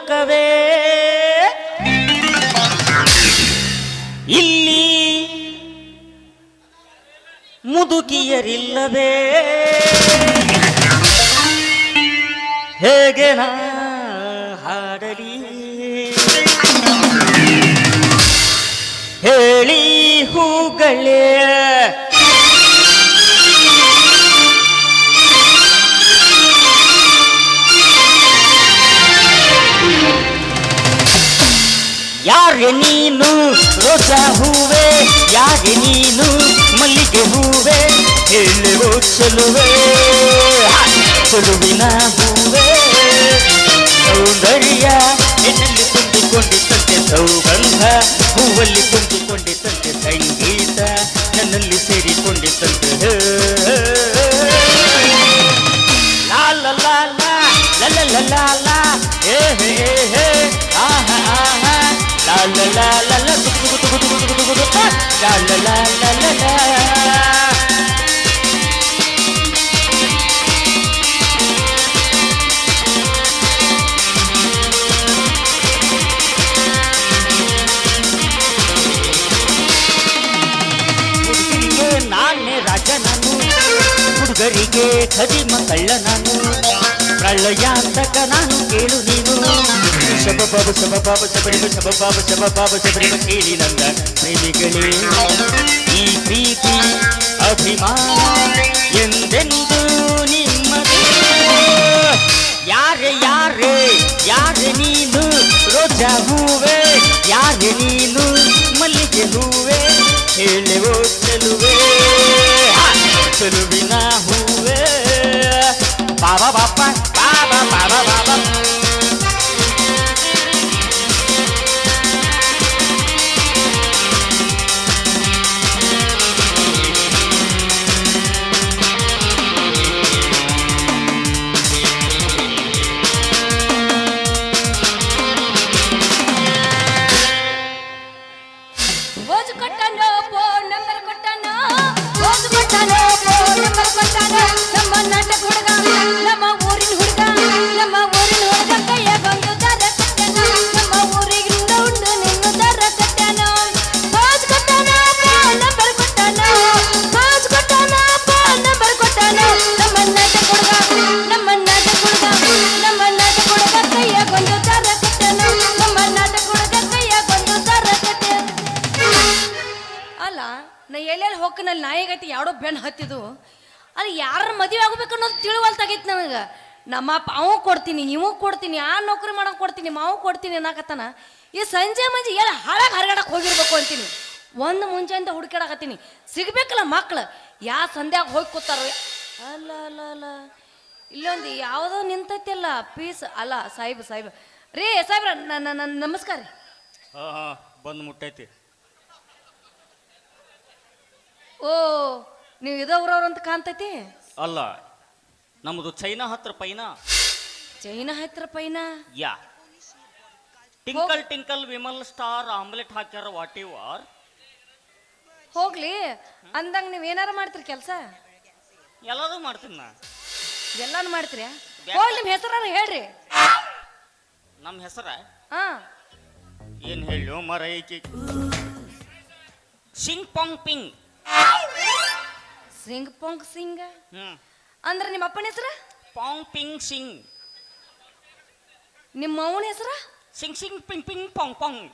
ಲೋಕವೇ. ಇಲ್ಲಿ ಮುದುಕಿಯರಿಲ್ಲವೇ ಹೇಗೆ ನಾ ಹಾಡಲಿ? ಹೇಳಿ ಹೂಗಳೇ. ಯಾರೆ ನೀನು ಮಲ್ಲಿಗೆ ಹೂವೆ ಹೇಳುವ ಚೆಲುವೆ. ಚೆಲುವಿನ ಹೂವೆ. ಸೌಂದರ್ಯ ಎನ್ನಲ್ಲಿ ತುಂಬಿಕೊಂಡಿತ್ತಂತೆ ಸೌಗಂಧ ಹೂವಲ್ಲಿ ತುಂಬಿಕೊಂಡಿತ್ತಂತೆ ಹುಡುಗರಿಗೆ ನಾನೇ ಕಳ್ಳ ನಾನು ಪ್ರಳಯಾಂತಕ ನಾನು ಕೇಳು ನೀನು ಶಬ ಬಾಬ ಶಬ ಬಾಬ ಶಬರಿಮ ಶಬ ಬಾಬ ಶಬ ಬಾಬ ಶಬರಿಮ ಕೇಳಿ ನಂದ ಪ್ರೇಮಿಗಳೇ ಈ ಪ್ರೀತಿ ಅಭಿಮಾನ ಎಂದೆಂದು ನಿಮ್ಮದು ಯಾರೆ ಯಾರೆ ಯಾರೆ ನೀನು ರೋಜಾ ಹೂವೆ ಯಾರೆ ನೀನು ಮಲ್ಲಿಗೆ ಹೂವೆ ಹೇಳುವೋ ಚೆಲುವೆ ಹಾ, ಚೆಲುವಿನ ಹೂವೆ ಬಾಬಾ ಬಾಪ ಬಾಬಾ ಬಾಬಾ ಬಾಬಾ ಹೋಗ್ಕನಲ್ಲಿ ನಾಯಿಗತಿ ಯಾಡೋ ಬೆನ್ ಹತ್ತಿದು ಅಲ್ಲಿ ಯಾರ ಮದುವೆ ಆಗ್ಬೇಕು ಅನ್ನೋದು ತಿಳುವಲ್ತಾಗೈತಿ ನನಗೆ. ನಮ್ಮ ಅಪ್ಪ, ಅವ ಕೊಡ್ತೀನಿ ನೀವು ಕೊಡ್ತೀನಿ, ಆ ನೌಕರಿ ಮಾಡೋ ಕೊಡ್ತೀನಿ ಮಾವು ಕೊಡ್ತೀನಿ ಅನ್ನಕತ್ತಾನ. ಈ ಸಂಜೆ ಮಂಜೆ ಎಲ್ಲ ಹಾಳಾಗಿ ಹರಗಡಕ್ಕೆ ಹೋಗಿರ್ಬೇಕು ಅಂತೀನಿ. ಒಂದು ಮುಂಚೆಯಿಂದ ಹುಡುಕಾಡಕತ್ತೀನಿ ಸಿಗ್ಬೇಕಲ್ಲ ಮಕ್ಳು, ಯಾ ಸಂಧ್ಯಾಗ ಹೋಗಿ ಕೂತಾರ ಅಲ್ಲ ಅಲ್ಲ ಅಲ್ಲ. ಇಲ್ಲೊಂದು ಯಾವುದೋ ನಿಂತೈತಿಲ್ಲ, ಪೀಸ್, ಅಲ್ಲ, ಸಾಹಿಬ್ ಸಾಹಿಬ್. ರೀ, ಸಾಹೇಬ್ರ ನನ್ನ ನಮಸ್ಕಾರ ರೀ. ಬಂದು ಮುಟ್ಟೈತಿ. ಓ ನೀವು ಇದವ್ರವ್ರ ಅಂತ ಕಾಣ್ತೈತಿ? ಅಲ್ಲ ನಮ್ಮದು ಚೈನಾ ಹತ್ರ ಪೈನಾ? ಚೈನಾ ಹತ್ರ ಪೈನಾ? Yeah. Twinkle twinkle Vimal star omelette ಹಾಕ್ಯಾರ ವಾಟ್ ಯು ಆರ್? ಹೋಗ್ಲಿ ಅಂದಂಗ ನೀವ್ ಏನಾರ ಮಾಡ್ತೀರಿ ಕೆಲಸ? ಎಲ್ಲರೂ ಮಾಡ್ತೀನಿ ನಾ. ಎಲ್ಲಾನು ಮಾಡ್ತೀರಿ? ಹೋಗ್ಲಿ ನಿಮ್ ಹೆಸರನ್ನ ಹೇಳ್ರಿ. ನಮ್ಮ ಹೆಸರ? ಹಾ. ಏನ್ ಹೇಳ್ಯೋ ಮರೈಕಿ. ಸಿಂಗ್ ಪಾಂಗ್ ಪಿಂಗ್. ಸಿಂಗ್ ಪೊಂಗ್ ಸಿಂಗ್. ಹ್ಮ್ ಅಂದ್ರೆ ನಿಮ್ಮ ಅಪ್ಪನ ಹೆಸರ? ಪಾಂಗ್ ಪಿಂಗ್ ಸಿಂಗ್. ನಿಮ್ಮ ಅವನ ಹೆಸರ? Singh Singh ping ping Pong Pong.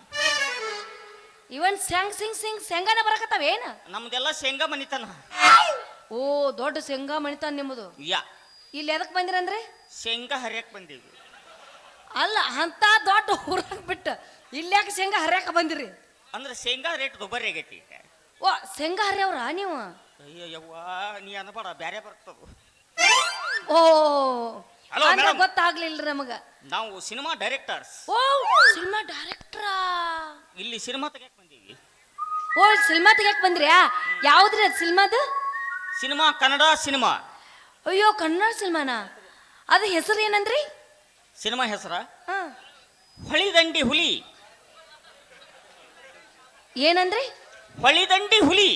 ಇವನ್ ಸ್ಯಾಂಗ್ ಸಿಂಗ್ ಸಿಂಗ್ ಶೇಂಗಾನ ಬರಕತ್ತಾವ ಏನ? ನಮ್ದೆಲ್ಲ ಶೇಂಗಾ ಮನಿತನ. ಓ ದೊಡ್ಡ ಶೇಂಗಾ ಮಣಿತಾನ ನಿಮ್ಮದು. ಯಾ. ಇಲ್ಲಿ ಎದಕ್ ಬಂದಿರಂದ್ರೆ ಶೇಂಗಾ ಹರಿಯಕ್ ಬಂದೀವಿ. ಅಲ್ಲ ಅಂತ ದೊಡ್ಡ ಊರಾಗ ಬಿಟ್ಟು. ಇಲ್ಯಾಕ ಶೇಂಗ ಹರ್ಯಾಕ ಬಂದಿರಿ? ಅಂದ್ರೆ ಶೇಂಗಾ ರೇಟ್ ದುಬಾರಿ ಆಗೈತಿ ಈಗ. ಓ ಶೇಂಗಾ ಅವ್ರ ನೀವು? ಅಯ್ಯೋ ಯವ್ವ ನೀ ಅನ್ಬೇಡ ಬ್ಯಾರೆ ಬರ್ತದ. ಓ Hello, ಅಂದ್ರೆ madam. ಗೊತ್ತಾಗ್ಲಿಲ್ರಿ ನಮಗ. ನಾವು ಸಿನಿಮಾ ಡೈರೆಕ್ಟರ್ಸ್ ಓ ಸಿನಿಮಾ ಡೈರೆಕ್ಟ್ರಾ ಇಲ್ಲಿ ಸಿನಿಮಾ ತೆಗಿಯಕ್ ಬಂದೀವಿ. ಓ ಸಿನಿಮಾ ತೆಗ್ಯಾಕ ಬಂದ್ರ್ಯಾ? ಯಾವ್ದ್ರಿ ಅದು ಸಿನಿಮಾದು? Cinema Kannada cinema. ಅಯ್ಯೋ ಕನ್ನಡ ಸಿನಿಮಾನ? ಅದು ಹೆಸರು ಏನಂದ್ರಿ? ಸಿನಿಮಾ ಹೆಸರ? ಹಾ. ಹೊಳಿದಂಡಿ ಹುಲಿ. ಏನಂದ್ರಿ? ಹೊಳಿದಂಡಿ ಹುಲಿ.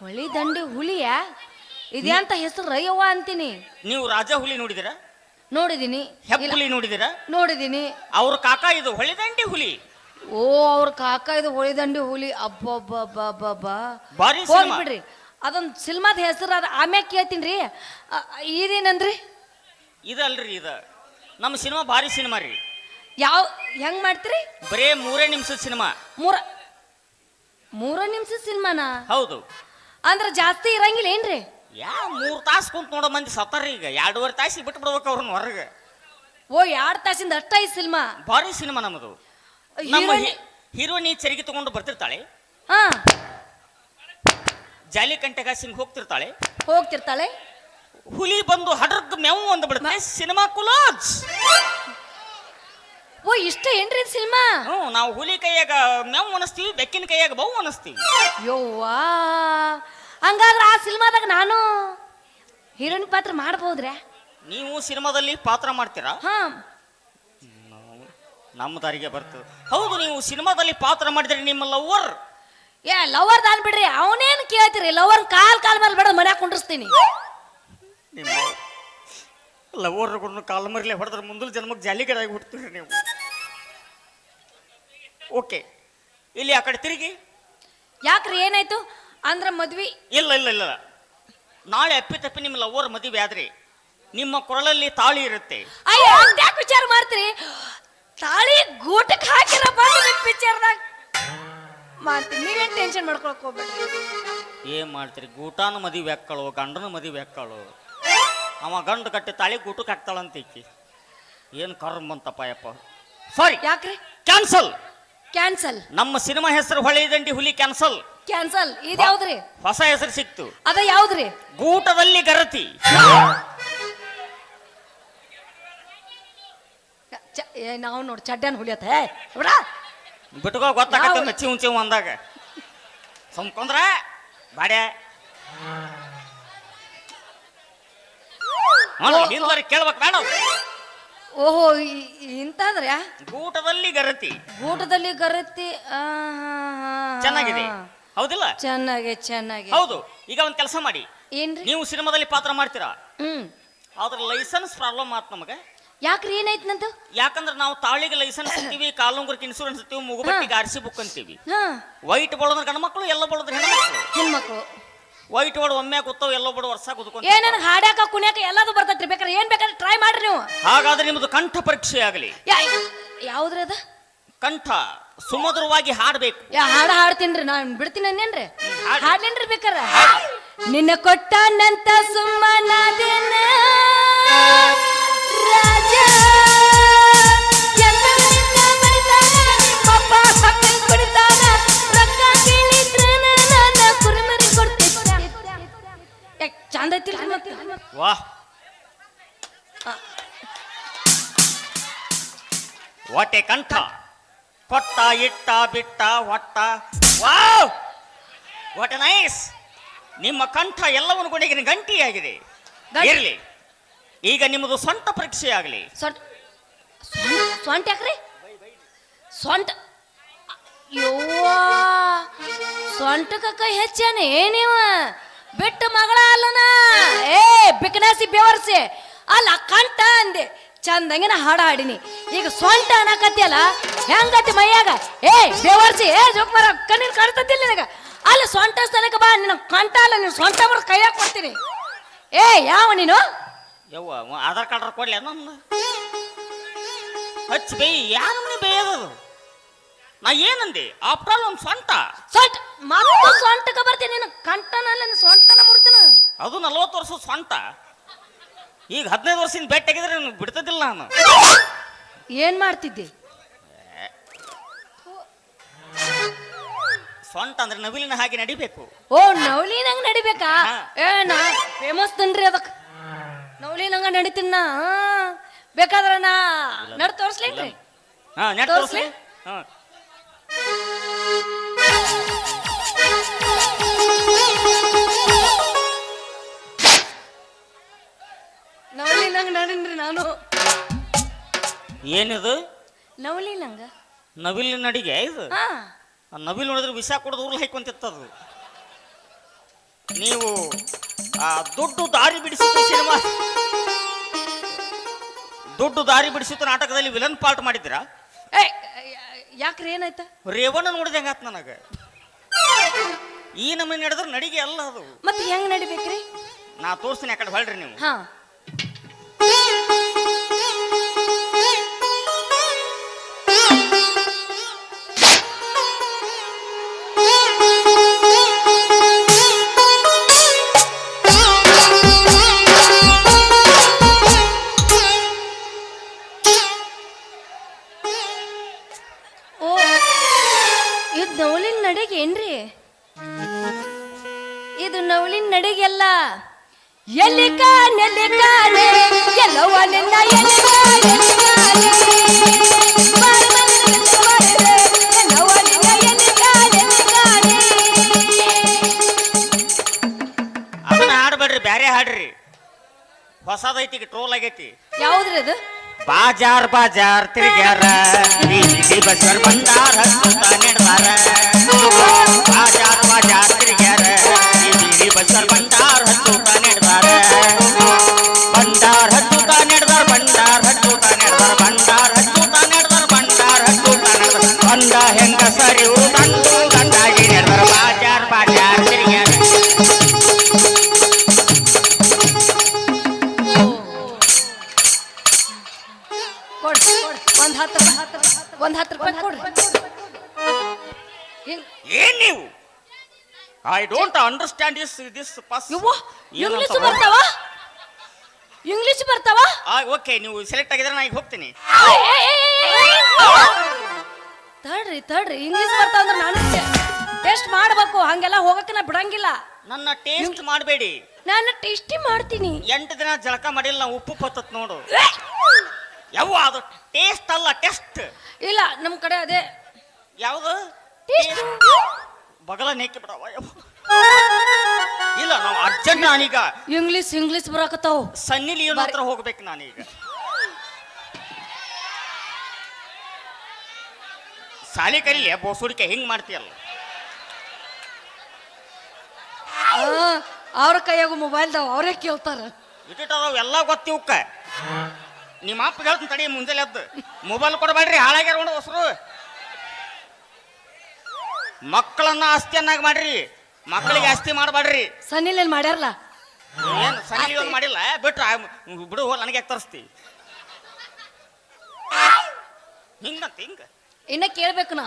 ಹೊಳಿ ದಂಡಿ ಹುಲಿಯಾ? ಇದ್ಯಾಂತ ಹೆಸರು ರಯ್ಯವ್ವ ಅಂತೀನಿ. ನೀವು ರಾಜ ಹುಲಿ ನೋಡಿದಿರ? ನೋಡಿದೀನಿ. ಹೆಬ್ಬುಲಿ ನೋಡಿದಿರ? ನೋಡಿದೀನಿ. ಅವ್ರ ಕಾಕ ಇದು ಹೊಳಿದಂಡಿ ಹುಲಿ. ಓ ಅವ್ರ ಕಾಕ ಇದು ಹೊಳಿದಂಡಿ ಹುಲಿ. ಅಬ್ಬಬ್ಬಬ್ಬಬ್ಬ ಬಾರಿ ಹೋಗ್ಲಿ ಸಿನಿಮಾ. ಬಿಡ್ರಿ. ಅದೊಂದು ಸಿನಿಮಾದ ಹೆಸರು ಅದ ಆಮ್ಯಾಗ ಕೇಳ್ತೀನಿ ರೀ ಇದೇನಂದ್ರಿ? ಇದಲ್ರಿ ಇದ. ನಮ್ಮ ಸಿನಿಮಾ ಭಾರಿ ಸಿನಿಮಾ ರೀ. ಯಾವ ಹೆಂಗ್ ಮಾಡ್ತೀರಿ? ಬರೇ ಮೂರೇ ನಿಮಿಷದ ಸಿನಿಮಾ. ಮೂರ ಮೂರ ನಿಮಿಷ ಸಿನಿಮಾನ? ಹೌದು. ಅಂದ್ರ ಜಾಸ್ತಿ ಇರಂಗಿಲ್ಲ ಏನ್ರಿ? ಯಾ ಮೂರ್ ತಾಸು ಕುಂತ ನೋಡೋ ಮಂದಿ ಸತ್ತಾರ ಈಗ. ಎರಡೂವರೆ ತಾಸಿಗೆ ಬಿಟ್ಟು ಬಿಡ್ಬೇಕು ಅವ್ರನ್ನ ಹೊರಗೆ. ಓ ಎರಡ್ ತಾಸಿಂದ ಅಷ್ಟ ಐದು ಸಿನಿಮಾ? ಭಾರಿ ಸಿನಿಮಾ ನಮ್ಮದು ನಮ್ಮ ಹೀರೋಯಿನ್ ಹೀರೋನಿ ಚರಿಗೆ ತಗೊಂಡು ಬರ್ತಿರ್ತಾಳೆ. ಹಾ. ಜಾಲಿ ಕಂಟೆಗ ಸಿಂಗ್ ಹೋಗ್ತಿರ್ತಾಳೆ. ಹೋಗ್ತಿರ್ತಾಳೆ? ಹುಲಿ ಬಂದು ಹಡ್ರದ್ ಮೆವು ಅಂದ್ ಬಿಡುತ್ತೆ ಸಿನಿಮಾ ಕುಲಾಜ್. ಓ ಇಷ್ಟ ಏನ್ರಿ ಸಿನಿಮಾ? ಹ್ಞೂ ನಾವು ಹುಲಿ ಕೈಯಾಗ ಮೆವ್ ಅನಿಸ್ತೀವಿ ಬೆಕ್ಕಿನ ಕೈಯಾಗ ಬೌ ಅನಿಸ್ತೀವಿ ಯವ್ವಾ ಹಂಗಾದ್ರೆ ಆ ಸಿನಿಮಾದಾಗ ನಾನು ಹೀರೋಯಿನ್ ಪಾತ್ರ ಮಾಡ್ಬೋದ್ರಾ? ನೀವು ಸಿನಿಮಾದಲ್ಲಿ ಪಾತ್ರ ಮಾಡ್ತೀರಾ? ಹಾ. ನಮ್ಮ ದಾರಿಗೆ ಬರ್ತದೆ. ಹೌದು ನೀವು ಸಿನಿಮಾದಲ್ಲಿ ಪಾತ್ರ ಮಾಡಿದ್ರೆ ನಿಮ್ಮ ಲವರ್ ಏ ಲವರ್ ದಾನ್ ಬಿಡ್ರಿ ಅವನೇನ್ ಕೇಳ್ತೀರಿ? ಲವರ್ ಕಾಲ್ ಕಾಲ್ ಮೇಲೆ ಬೇಡ ಮನ್ಯಾಗ ಕುಂಡ್ರಿಸ್ತೀನಿ. ನಿಮ್ಮ ಲವರ್ಗಳನ್ನು ಕಾಲು ಮರಿಲೆ ಹೊಡೆದ್ರೆ ಮುಂದಿನ ಜನ್ಮಕ್ಕೆ ಜಾಲಿಗಡಾಗಿ ಹುಡ್ತೀರಿ ನೀವು. ಓಕೆ ಇಲ್ಲಿ ಆ ಕಡೆ ತಿರುಗಿ. ಯಾಕ್ರಿ ಏನಾಯ್ತು? ಅಂದ್ರ ಮದ್ವಿ ಇಲ್ಲ ಇಲ್ಲ ಇಲ್ಲ ನಾಳೆ ಅಪ್ಪಿ ತಪ್ಪಿ ನಿಮ್ಮ ಲವರ್ ಮದುವೆ ಆದ್ರಿ ನಿಮ್ಮ ಕೊರಳಲ್ಲಿ ತಾಳಿ ಇರುತ್ತೆ. ಅಯ್ಯೋ ಯಾಕೆ ವಿಚಾರ ಮಾಡ್ತೀರಿ? ತಾಳಿ ಗೂಟಕ್ಕೆ ಹಾಕಿರ ಬಂದು ಪಿಕ್ಚರ್ದಾಗ ಮಾಡ್ತೀನಿ ನೀವೇನು ಟೆನ್ಷನ್ ಮಾಡ್ಕೊಳಕ್ ಹೋಗ್ಬೇಡ್ರಿ. ಏನ್ ಮಾಡ್ತೀರಿ? ಗೂಟಾನ ಮದುವೆ ಹಾಕ್ಕಳು ಗಂಡನ ಮದುವೆ ಹಾಕ್ಕಳು. ಅವ ಗಂಡು ಕಟ್ಟಿ ತಾಳಿ ಗೂಟಕ್ಕೆ ಹಾಕ್ತಾಳಂತೀಕಿ ಏನು ಕರ್ಮ ಅಂತಪ್ಪ ಯಪ್ಪ. ಸಾರಿ ಯಾಕ್ರಿ? ಕ್ಯಾನ್ಸಲ್ ಕ್ಯಾನ್ಸಲ್ ನಮ್ಮ ಸಿನಿಮಾ ಹೆಸರು ಹೊಳೆ ದಂಡಿ ಹುಲಿ ಕ್ಯಾನ್ಸಲ್ ಕ್ಯಾನ್ಸಲ್ ಇದು ಯಾವ್ದ್ರಿ? ಹೊಸ ಹೆಸರು ಸಿಕ್ತು. ಅದ ಯಾವ್ದ್ರಿ? ಗೂಟದಲ್ಲಿ ಗರತಿ. ನಾವು ನೋಡಿ ಚಡ್ಡನ್ ಹುಳಿಯತ್ತ ಏ, ಬಿಡ. ಬಿಟ್ಕೋ ಗೊತ್ತಾಗತ್ತೆ ಚಿವ್ ಚಿವ್ ಅಂದಾಗ. ಸುಮ್ಕೊಂದ್ರ ಬಾಡ್ಯ. ಹಿಂದ್ಲರಿ ಕೇಳ್ಬೇಕು ಬೇಡ. ಓಹೋ ಇಂತ ಇಂತಂದ್ರೆ ಗೂಟದಲ್ಲಿ ಗರತಿ. ಊಟದಲ್ಲಿ ಗರತಿ. ಚೆನ್ನಾಗಿದೆ. ಹೌದಿಲ್ಲ? ಚೆನ್ನಾಗಿ ಚೆನ್ನಾಗಿ. ಹೌದು ಈಗ ಒಂದ್ ಕೆಲಸ ಮಾಡಿ. ಏನ್ರಿ? ನೀವು ಸಿನಿಮಾದಲ್ಲಿ ಪಾತ್ರ ಮಾಡ್ತೀರಾ? ಹ್ಮ್. ಆದ್ರ ಲೈಸೆನ್ಸ್ ಪ್ರಾಬ್ಲಮ್ ಆತ್ ನಮಗೆ. ಯಾಕ್ರಿ ಏನಾಯ್ತು ನಂದು? ಯಾಕಂದ್ರೆ ನಾವು ತಾಳಿಗೆ ಲೈಸೆನ್ಸ್ ಅಂತೀವಿ ಕಾಲುಂಗುರಕ್ಕೆ ಇನ್ಸೂರೆನ್ಸ್ ಅಂತೀವಿ ಮುಗುಬಟ್ಟಿಗೆ ಆರ್ಸಿ ಬುಕ್ ಅಂತೀವಿ. ವೈಟ್ ಬಳೋದ್ರ ಗಣ ಮಕ್ಕಳು ಎಲ್ಲ ಬಳೋದ್ರ ಹೆಣ್ಮಕ್ಳು. ಹೆಣ್ಮಕ್ಳು. ವೈಟ್ ಓಡ್ ಒಮ್ಮೆ ಕೂತಾವ ಎಲ್ಲ ಬಡ ವರ್ಷ ಏ ಏನೇನು ಹಾಡ್ಯಾಕ ಕುಣ್ಯಾಕ ಎಲ್ಲದು ಬರ್ತೈತ್ರಿ ಬೇಕಾದ್ರೆ ಏನ್ ಬೇಕಾದ್ರೆ ಟ್ರೈ ಮಾಡ್ರಿ ನೀವು. ಹಾಗಾದ್ರೆ ನಿಮ್ದು ಕಂಠ ಪರೀಕ್ಷೆ ಆಗಲಿ. ಯಾವ್ದ್ರಿ ಅದ? ಕಂಠ ಸುಮಧುರವಾಗಿ ಹಾಡಬೇಕು. ಯಾ ಹಾಡ ಹಾಡ್ತೀನ್ರಿ ನಾನ್ ಬಿಡ್ತೀನಿ ಅನ್ನೇನ್ರಿ. ಹಾಡ್. ಹಾಡ್ಲೇನ್ರಿ ಬೇಕಾರ ನಿನ್ನ ಕೊಟ್ಟಾನಂತ ಸುಮ್ಮನಾದೇನ? ರಾಜ. ಚಂದ ಐತಿಲ್ರಿ ಮತ್ತೆ? ವಾಹ್ ವಾಟೆ ಕಂಠ. ಕೊಟ್ಟ ಇಟ್ಟ ಬಿಟ್ಟ ಒಟ್ಟ. ವಾವ್ ವಾಟ್ ನೈಸ್ ನಿಮ್ಮ ಕಂಠ ಎಲ್ಲವನ್ನು ಕೊನೆಗಿನ ಗಂಟಿಯಾಗಿದೆ. ಗಂಟಿ. ಇರಲಿ. ಈಗ ನಿಮ್ಮದು ಸ್ವಂತ ಪರೀಕ್ಷೆ ಆಗಲಿ. ಸೊಂಟ ಸೊಂಟ ಸೊಂಟ ಯಾಕ್ರಿ? ಸೊಂಟ ಯವ್ವಾ ಸೊಂಟಕ್ಕ ಕೈ ಹೆಚ್ಚಾನ ಏನಿವ? ಬಿಟ್ಟು ಮಗಳ ಅಲ್ಲನ ಏ ಬಿಕನಾಸಿ ಬೆವರ್ಸಿ. ಅಲ್ಲ, ಕಂಠ ಅಂದೆ. ಚಂದಂಗಿನ ಹಾಡ ಹಾಡಿನಿ. ಈಗ ಸೊಂಟ ಅನ್ನಕತ್ತಿಯಲ್ಲ ಹೆಂಗತಿ ಮೈಯಾಗ? ಏ, ಬೆವರ್ಸಿ, ಏ, ಜೋಕ್ಮರ, ಕಣ್ಣಿನ ಕಾಣ್ತತಿಲ್ಲ ನಿನಗ? ಅಲ್ಲ, ಸೊಂಟ ಸ್ಥಳಕ್ಕೆ ಬಾ, ನಿನ್ನ ಕಂಠ ಅಲ್ಲ ನೀನು ಸೊಂಟ ಬರ ಕೈಯಾಗ ಕೊಡ್ತೀನಿ. ಏ, ಯಾವ ನೀನು? ಯವ್ವ ಆಧಾರ್ ಕಾರ್ಡ್ ಕೊಡ್ಲಿ ನನ್ನ ಹಚ್ಚಿ ಬೈ ಯಾರು ಬೇಯದದು? ನಾ ಏನಂದೆ? ಆಫ್ಟರ್ ಆಲ್ ಒಂದು ಸ್ವಂತ. ಸೊಂಟ ಮತ್ತು ಸೊಂಟಕ್ಕೆ ಬರ್ತೀನಿ ನೀನು. ಕಂಟನಲ್ಲ ಸೊಂಟನ ಮುರ್ತಿನ. ಅದು ನಲ್ವತ್ತು ವರ್ಷ ಸ್ವಂತ. ಈಗ ಹದಿನೈದು ವರ್ಷದಿಂದ ಬೆಟ್ಟಾಗಿದ್ರೆ ನನಗೆ ಬಿಡ್ತದಿಲ್ಲ ನಾನು. ಏನ್ ಮಾಡ್ತಿದ್ದೆ? ಸ್ವಂತ ಅಂದ್ರೆ ನವಿಲಿನ ಹಾಗೆ ನಡಿಬೇಕು. ಓ ನವಲಿ ಹಾಗೆ ನಡಿಬೇಕಾ? ಹಾ. ಏ ನಾ ಫೇಮಸ್ ತನ್ರಿ ಅದಕ್ಕೆ ನವಲಿ ನಂಗ ನಡಿತೀನಿ. ಬೇಕಾದ್ರ ನಾ ನಡ್ ತೋರ್ಸ್ಲೇನ್ರಿ. ಹಾ ನೆಟ್ ತೋರ್ಸ್ಲಿ? ತೋರಿಸ್ಲಿ. ಹಾ. ನಂಗ ನಡೀನ್ರಿ ನಾನು? ಏನಿದು? ನವಲಿ ನಂಗ. ನವಿಲಿನ ನಡಿಗೆ ಇದು? ಹಾ. ಆ ನವಿಲು ನೋಡಿದ್ರೆ ವಿಷ ಕೊಡೋದು ಉರ್ಲು ಹಾಕೊಂತಿತ್ತದು ನೀವು ಆ ದುಡ್ಡು ದಾರಿ ಬಿಡಿಸಿ ಸಿನಿಮಾ? ದುಡ್ಡು ದಾರಿ ಬಿಡಿಸಿತು ನಾಟಕದಲ್ಲಿ ವಿಲನ್ ಪಾರ್ಟ್ ಮಾಡಿದ್ದೀರಾ? ಏ ಯಾಕ್ರಿ ಏನಾಯ್ತ? ರೇವಣ್ಣ ನೋಡಿದ ಹೆಂಗಾತ್ ನನಗೆ? ಈ ನಮ್ಮನೆ ನಡೆದ್ರೆ ನಡಿಗೆ ಅಲ್ಲ ಅದು. ಮತ್ತೆ ಹೆಂಗ್ ನಡಿಬೇಕ್ರಿ? ನಾ ತೋರ್ಸ್ತೀನಿ ಆ ಕಡೆ ಹೊಳ್ರಿ ನೀವು. ಹಾ. ಇದು ನವಲಿನ ನಡಿಗೆ ಏನ್ರಿ? ಇದು ನವಲಿನ ನಡಿಗೆಲ್ಲ ಎಲ್ಲವ ನಿನ್ನ ಅದನ್ನ ಹಾಡ್ಬೇಡ್ರಿ ಬ್ಯಾರೆ ಹಾಡ್ರಿ. ಹೊಸದೈತಿ ಟ್ರೋಲ್ ಆಗೈತಿ. ಯಾವ್ದ್ರಿ ಅದು? ಬಾಜಾರ್ ಬಾಜಾರ್ ತಿರುಗ್ಯಾರ. ಬಸ್ವರ್ ಬಂದಾರ ಸುತ್ತ ಬಾಜಾರ್ ಬಾಜಾರ್ ತಿರ್ಗ್ಯಾರ. ಬೀದಿ ಬಸರ್ ಬಂದಾರ ಸುತ್ತ ನೆಡ್ದಾರ ಬಂದಾರ ಅಂಡರ್ಸ್ಟ್ಯಾಂಡ್ ದಿಸ್ ದಿಸ್ ಪಸ್ ಯವ್ವ ಇಂಗ್ಲಿಷ್ ಬರ್ತಾವ? ಇಂಗ್ಲಿಷ್ ಬರ್ತಾವ? ಓಕೆ ನೀವು ಸೆಲೆಕ್ಟ್ ಆಗಿದ್ರೆ ನಾ ಈಗ ಹೋಗ್ತೀನಿ. ತಡ್ರಿ ತಡ್ರಿ ಇಂಗ್ಲಿಷ್ ಬರ್ತಾವ ಅಂದ್ರೆ ನಾನು ಟೆಸ್ಟ್ ಮಾಡಬೇಕು ಹಂಗೆಲ್ಲ ಹೋಗಕ್ಕೆ ನಾ ಬಿಡಂಗಿಲ್ಲ. ನನ್ನ ಟೇಸ್ಟ್ ಮಾಡಬೇಡಿ. ನಾನು ಟೇಸ್ಟಿ ಮಾಡ್ತೀನಿ. ಎಂಟು ದಿನ ಜಳಕ ಮಾಡಿಲ್ಲ ನಾ ಉಪ್ಪು ಪತ್ತತ್ ನೋಡು. ಯಾವ ಅದು ಟೇಸ್ಟ್ ಅಲ್ಲ ಟೆಸ್ಟ್ ಇಲ್ಲ ನಮ್ಮ ಕಡೆ ಅದೇ. ಯಾವುದು? ಟೇಸ್ಟ್ ಬಗಲ ನೇಕಿ ಬಿಡವ ಯವ್ವ. ಇಲ್ಲ ನಾವು ಅರ್ಜೆಂಟ್ ನಾನೀಗ ಇಂಗ್ಲಿಷ್ ಇಂಗ್ಲಿಷ್ ಬರಾಕತ್ತಾವ. ಸನ್ನಿ ಲಿಯೋನ್ ಹತ್ರ ಹೋಗ್ಬೇಕು ನಾನೀಗ. ಸಾಲಿ ಕರೀಲಿ ಬೋಸುಡಿಕೆ ಹಿಂಗ್ ಮಾಡ್ತೀಯಲ್ಲ. ಅವ್ರ ಕೈಯಾಗ ಮೊಬೈಲ್ದಾವ ಅವರೇ ಕೇಳ್ತಾರ. ಇಟ್ಟಿಟ್ಟದಾವ್ ಎಲ್ಲ ಗೊತ್ತಿವಕ್ಕ ನಿಮ್ಮ ಅಪ್ಪ ಹೇಳ್ತೀನಿ ತಡಿ ಮುಂಜಾನೆ ಎದ್ದು. ಮೊಬೈಲ್ ಕೊಡಬೇಡ್ರಿ ಹಾಳಾಗ್ಯಾರ ಹೊಸರು. ಮಕ್ಕಳನ್ನ ಆಸ್ತಿಯನ್ನಾಗಿ ಮಾಡ್ರಿ. ಮಕ್ಕಳಿಗೆ ಆಸ್ತಿ ಮಾಡಬೇಡ್ರಿ. ಸನ್ನಿಲೇನ್ ಮಾಡ್ಯಾರಲ್ಲ ಏನು ಸನಿ ಒಂದು ಮಾಡಿಲ್ಲ? ಬಿಟ್ರ ಬಿಡು ಹೋಗಿ ನನಗೆ ತರಿಸ್ತಿ? ಹಿಂಗಂತ ಹಿಂಗ. ಇನ್ನ ಕೇಳ್ಬೇಕು ನಾ.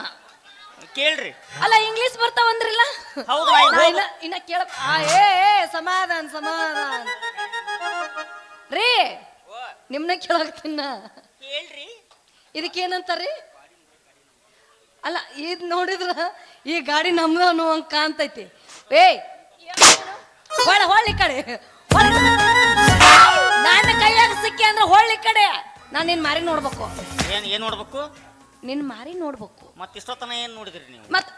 ಕೇಳ್ರಿ. ಅಲ್ಲ ಇಂಗ್ಲಿಷ್ ಬರ್ತಾವ ಬಂದ್ರಿಲ್ಲ ಹೌದು, ನಾ ಈಗ ನಾ ಇನ್ನ ಇನ್ನ ಕೇಳ ಆ, ಏ ಏ ಸಮಾಧಾನ ಸಮಾಧಾನ. ರೀ ನಿಮ್ನ ಕೇಳಾಕ್ತೀನ ಕೇಳ್ರಿ. ಇದಕ್ಕೇನಂತಾರಿ ಅಲ್ಲ ಇದ್ ನೋಡಿದ್ರ ಈ ಗಾಡಿ ನಮ್ದು ಅನ್ನುವಂಗ್ ಕಾಣ್ತೈತಿ ಏಯ್! ಹೊಳ ಹೊಳ್ಳಿ ಕಡೆ. ನನ್ನ ಕೈಯಾಗ ಸಿಕ್ಕಿ ಅಂದ್ರೆ ಹೊಳ್ಳಿ ಕಡೆ. ನಾನು ನಿನ್ ಮಾರಿ ನೋಡ್ಬೇಕು. ಏನ್ ಏನ್ ನೋಡ್ಬೇಕು? ನಿನ್ ಮಾರಿ ನೋಡ್ಬೇಕು. ಮತ್ತೆ ಇಷ್ಟೊತ್ತನ ಏನ್ ನೋಡಿದ್ರಿ ನೀವು? ಮತ್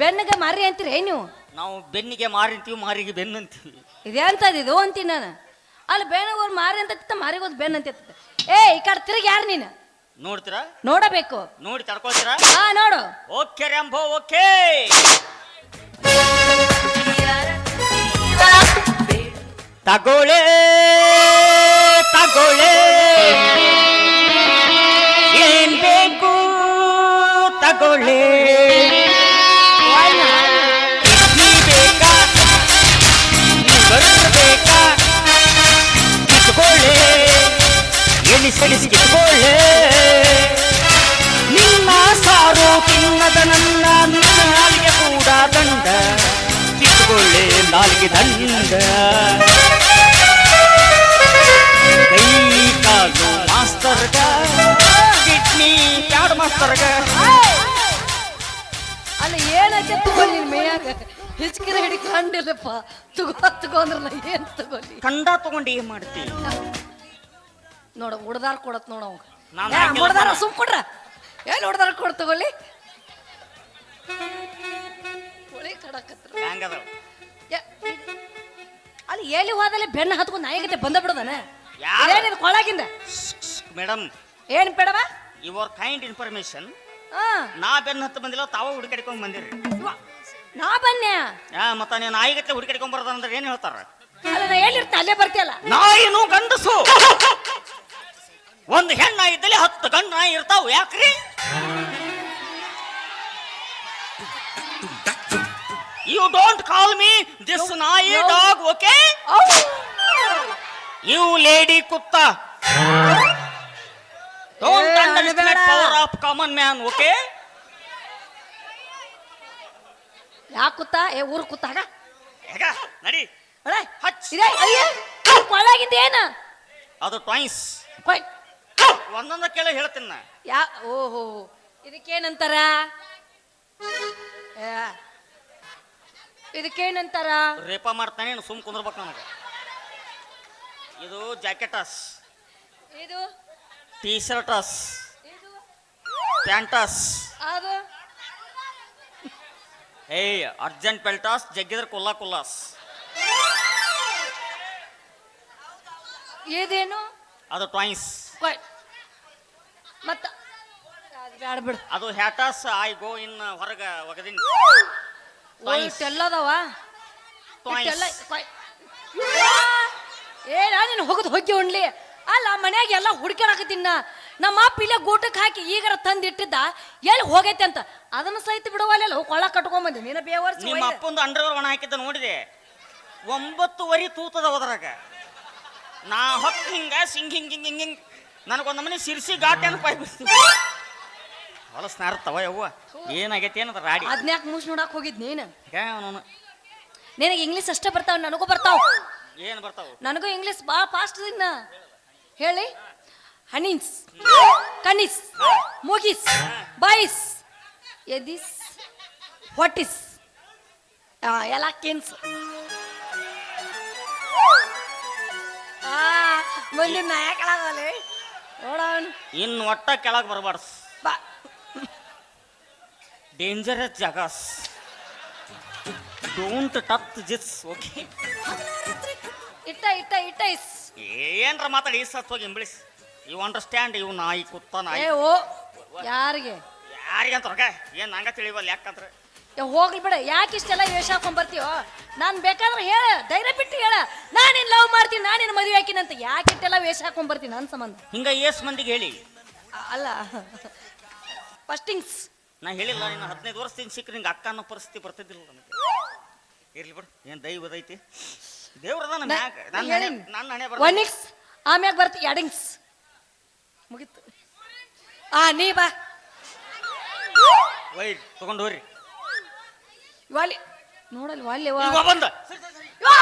ಬೆನ್ನಿಗೆ ಮಾರಿ ಅಂತೀರಿ ನೀವು? ನಾವು ಬೆನ್ನಿಗೆ ಮಾರಿ ಅಂತೀವಿ ಮಾರಿಗೆ ಬೆನ್ನಂತೀವಿ ಇದೇ ಅಂತ ಇದು ಅಂತೀನಿ ನಾನು. ಅಲ್ಲಿ ಬೆನ್ನಗೋರ್ ಮಾರಿ ಅಂತ ಮಾರಿಗೋದ್ ಬೆನ್ನ ಅಂತ ಏ ಈ ಕಡೆ ತಿರುಗಿ ಯಾರು ನೀನು? ನೋಡ್ತೀರಾ? ನೋಡಬೇಕು. ನೋಡಿ ತಡ್ಕೊಳ್ತೀರಾ? ಹಾ ನೋಡು. Okay ರಂಭೋ okay! ತಗೋಳೆ ತಗೊಳೆ ಏನ್ ಬೇಕು ತಗೊಳೆ ಬೇಕಾ? ಬರಬೇಕಾ ಕಿತ್ಕೊಳ್ಳೆ ಎಣಿಸಡಿಸಿ ಕಿತ್ಕೊಳ್ಳೆ ನಿನ್ನ ಸಾರು ತಿನ್ನದ ನಿನ್ನ ನಾಲಿಗೆ ಕೂಡ ದಂಡ. ಕಿತ್ಕೊಳ್ಳೆ ನಾಲಿಗೆ ದಂಡ. ಕಾಲು ಮಾಸ್ತರ್ಗ. ಕಿಡ್ನಿ ಯಾರು ಮಾಸ್ತರ್ಗ. ಅಲ್ಲಿ ಏನಕ್ಕೆ ತಗೊಳ್ಳಿ ಮೇಯಾಗ? ಹಿಚ್ಕಿರ ಹಿಡಿ ಕಂಡಿಲ್ಲಪ್ಪ ತಗೋ ತಗೊಂಡ್ರಲ್ಲ ಏನ್ ತಗೊಳ್ಳಿ ಕಂಡ ತಗೊಂಡು ಏನ್ ಮಾಡ್ತಿ? ನೋಡ ಉಡ್ದಾರ ಕೊಡತ್ ನೋಡ ನಾನ್ ಹಾಕಿಲ್ಲ ಉಡ್ದಾರ ಕಣ. ಸುಮ್ ಕೊಡ್ರ. ಏನ್ ಉಡ್ದಾರ ಕೊಡ್ ತಗೊಳ್ಳಿ. ಹುಳಿ ಕಡಕತ್ರ. ಹೆಂಗದ ಅಲ್ಲಿ ಎಲ್ಲಿ ಹೋದಲ್ಲಿ ಬೆನ್ನ ಹತ್ಕೊಂಡು ನಾಯಿಗತೆ ಬಂದ ಬಿಡದನ? ಯಾರು? ಏನಿದು ಕೊಳಗಿಂದ? ಮೇಡಮ್ ಏನ್ ಬೇಡವ ಯುವರ್ ಕೈಂಡ್ ಇನ್ಫಾರ್ಮೇಶನ್ ಹಾ. ನಾ ಬೆನ್ನ ಹತ್ತು ಬಂದಿಲ್ಲ ತಾವ ಹುಡುಕಾಡ್ಕೊಂಡ್ ಬಂದಿರಿ. ಇವ- ನಾ ಬನ್ನೆ ಆ ಮತ್ತ ನೀವು ನಾಯಿಗತ್ತೆ ಹುಡುಕಾಡ್ಕೊಂಡ್ ಬರೋದಂದ್ರೆ ಏನ್ ಹೇಳ್ತಾರ? ಅಲ್ಲ ನಾ ಎಲ್ಲಿರ್ತ? ಅಲ್ಲೇ ಬರ್ತೀಯಲ್ಲ? ನಾಯಿನು ಗಂಡಸು. ಒಂದು ಹೆಣ್ಣ ಇದ್ದಲ್ಲಿ ಹತ್ತು ಗಂಡು ನಾಯಿ ಇರ್ತಾವ ಯಾಕ್ರಿ? You don't call me this ನಾಯಿ ಡಾಗ್ ಓಕೆ ಯು ಲೇಡಿ ಕುತ್ತ don't ಅನ್ಬೇಡ. Power of common man okay ಯಾಕೆ ಕುತ್ತಾ? ಏ ಊರು ಕುತ್ತಾಗ ಹೇಗ? ನಡಿ. ಅಳೆ ಹಚ್. ಇದೇ ಅಯ್ಯ. ಕೊಳ್ಳಾಗಿಂದ ಏನ? ಅದು ಟಾಯ್ಸ್ ಕೊಯ್. ಒಂದೊಂದ ಕೇಳ ಹೇಳ್ತೀನಿ ನಾ. ಯಾ ಓಹೋ. ಇದಕ್ಕೇನಂತಾರ? ಇದಕ್ಕೇನಂತಾರ? ರೇಪ ಮಾಡ್ತಾನೆ ಸುಮ್ ಕುಂದ್ರಬೇಕು ನನಗೆ. ಇದು ಜಾಕೆಟಸ್. ಇದು? ಟೀ ಶರ್ಟಸ್ ಇದು? ಪ್ಯಾಂಟಸ್. ಅದು? ಏಯ್ ಅರ್ಜೆಂಟ್ ಬೆಲ್ಟಾಸ್ ಜಗ್ಗಿದ್ರೆ ಕುಲ್ಲಾ ಕುಲ್ಲಾಸ್. ಇದೇನು? ಅದು ಟಾಯ್ಸ್ ಮತ್ತ ಅದು ಬ್ಯಾಡ ಬಿಡು. ಅದು ಹ್ಯಾಟಸ್ ಐ ಗೋ ಇನ್ ಹೊರಗ ಒಗದಿನ. ಓ ಇಷ್ಟೆಲ್ಲ ಎಲ್ಲ ಕೊಯ್. ಏನ ನೀನು ಹೋಗದ್ ಹೋಗಿ ಉಣ್ಲಿ. ಅಲ್ಲ ಮನ್ಯಾಗ ಎಲ್ಲ ಹುಡ್ಕ್ಯಾಡಕತ್ತೀನ ನಮ್ಮ ಅಪ್ಪ ಇಲ್ಲೇ ಗೂಟಕ್ಕೆ ಹಾಕಿ ಈಗಾರ ತಂದು ಇಟ್ಟಿದ್ದ ಎಲ್ಲಿ ಹೋಗೈತೆ ಅಂತ. ಅದನ್ನ ಸಹಿತ ಬಿಡುವಲ್ಲ ಕೊಳ್ಳ ಕಟ್ಕೊಂಬಂದಿ ನೀನ ಬೇವರ್ಸಿ ನಿಮ್ಮ ಅಪ್ಪಂದು ಅಂಡರ್ವೇರ್ ಒಣ ಹಾಕಿದ್ದ ನೋಡಿದೆ. ಒಂಬತ್ತುವರೆ ತೂತದ ಹೋದ್ರಾಗ ನಾ ಹೊತ್ತು ಹಿಂಗ ಸಿಂಗ್ ಹಿಂಗ್ ಹಿಂಗ್ ಹಿಂಗ್ ಹಿಂಗ್. ನನಗೊಂದು ಮನೆ ಸಿರ್ಸಿ ಘಾಟಿ ಅಂತ ಪೈಪ್ ಹೊಲಸ್ ನಾರ್ತವ ಯವ್ವ. ಏನಾಗೈತಿ ಏನದ ರಾಡಿ? ಅದ್ನ್ಯಾಕ್ ಮೂಸ್ ನೋಡಕ್ ಹೋಗಿದ್ ನೀನು. ಅವನು ನಿನಗೆ ಇಂಗ್ಲೀಷ್ ಅಷ್ಟೇ ಬರ್ತಾವ ನನಗೂ ಬರ್ತಾವ. ಏನು ಬರ್ತಾವೆ? ನನಗೂ ಇಂಗ್ಲೀಷ್ ಭಾಳ ಫಾಸ್ಟ್ ಇನ್ನ. ಹೇಳಿ? ಹನೀನ್ಸ್ ಕನಿಸ್ ಮೂಗಿಸ್ ಬಾಯಿಸ್ ಎದಿಸ್ ಹೊಟ್ಟಿಸ್. ಎಲ್ಲ ಕಿನ್ಸ್. ಮುಂದಿನ ನಾಯಕಳಾಗಲಿ ನೋಡೋಣ ಇನ್ನು ಒಟ್ಟ ಕೆಳಗೆ ಬರಬಾರ್ದು ಬಾ. ಡೇಂಜರಸ್ ಜಗಸ್. ಡೋಂಟ್ ಟಚ್ ಜಿಸ್ ಓಕೆ ಇಟ್ಟ ಇಟ್ಟ ಇಟ್ಟ ಇಸ್. ಏನ್ರ ಮಾತಾಡಿ ಸತ್ ಹೋಗಿ ಇಂಬ್ಳಿಸ್ ಯು ಅಂಡರ್ಸ್ಟ್ಯಾಂಡ್ ಇವ್ ನಾಯಿ ಕುತ್ತ ನಾಯಿ. ಏ ಓ ಯಾರಿಗೆ? ಯಾರಿಗಂತ ಹೊರಗ ಏನ್ ನಂಗ ತಿಳಿವಲ್ಲ ಯಾಕಂದ್ರೆ? ಏ, ಹೋಗ್ಲಿ ಬಿಡ ಯಾಕೆ ಇಷ್ಟೆಲ್ಲ ವೇಷ ಹಾಕೊಂಡ್ ಬರ್ತೀವೋ ನಾನು ಬೇಕಾದ್ರೆ ಹೇಳ ಧೈರ್ಯ ಬಿಟ್ಟು ಹೇಳ. ನಾನೇನ್ ಲವ್ ಮಾಡ್ತೀನಿ ನಾನೇನ್ ಮದುವೆ ಹಾಕಿನಿ ಅಂತ ಯಾಕೆ ಇಷ್ಟೆಲ್ಲ ವೇಷ ಹಾಕೊಂಡ್ ಬರ್ತೀನಿ ನನ್ನ ಸಂಬಂಧ? ಹಿಂಗ ಏಸ್ ಮಂದಿಗೆ ಹೇಳಿ. ಅ- ಅಲ್ಲ ಫಸ್ಟಿಂಗ್ಸ್ ನಾ ಹೇಳಿಲ್ಲ ಇನ್ನು ಹದಿನೈದು ವರ್ಷದಿಂದ ಸಿಕ್ಕ ನಿಂಗೆ ಅಕ್ಕ ಅನ್ನೋ ಪರಿಸ್ಥಿತಿ ಬರ್ತಿದ್ದಿಲ್ಲ ನನಗೆ ಇರ್ಲಿ ಬಿಡು ಏನ್ ದೈವದ ಐತಿ? ದೇವ್ರದ ನನ್ನ ಮ್ಯಾಗ ನನ್ನ ಹಣೆ ನನ್ನ ಹಣೆ ಬರ ಒನ್ನಿಕ್ಸ್ ಆಮ್ಯಾಗ ಬರ್ತಿ ಎಡಿಂಗ್ಸ್. ಮುಗೀತು. ಆ ನೀ ಬಾ. ತಗೊಂಡು ಹೋಗ್ರಿ. ವಾಲಿ ನೋಡಲ್ ವಾಲ್ಯವಾ ಈಗ ಬಂದ. ಯೋ,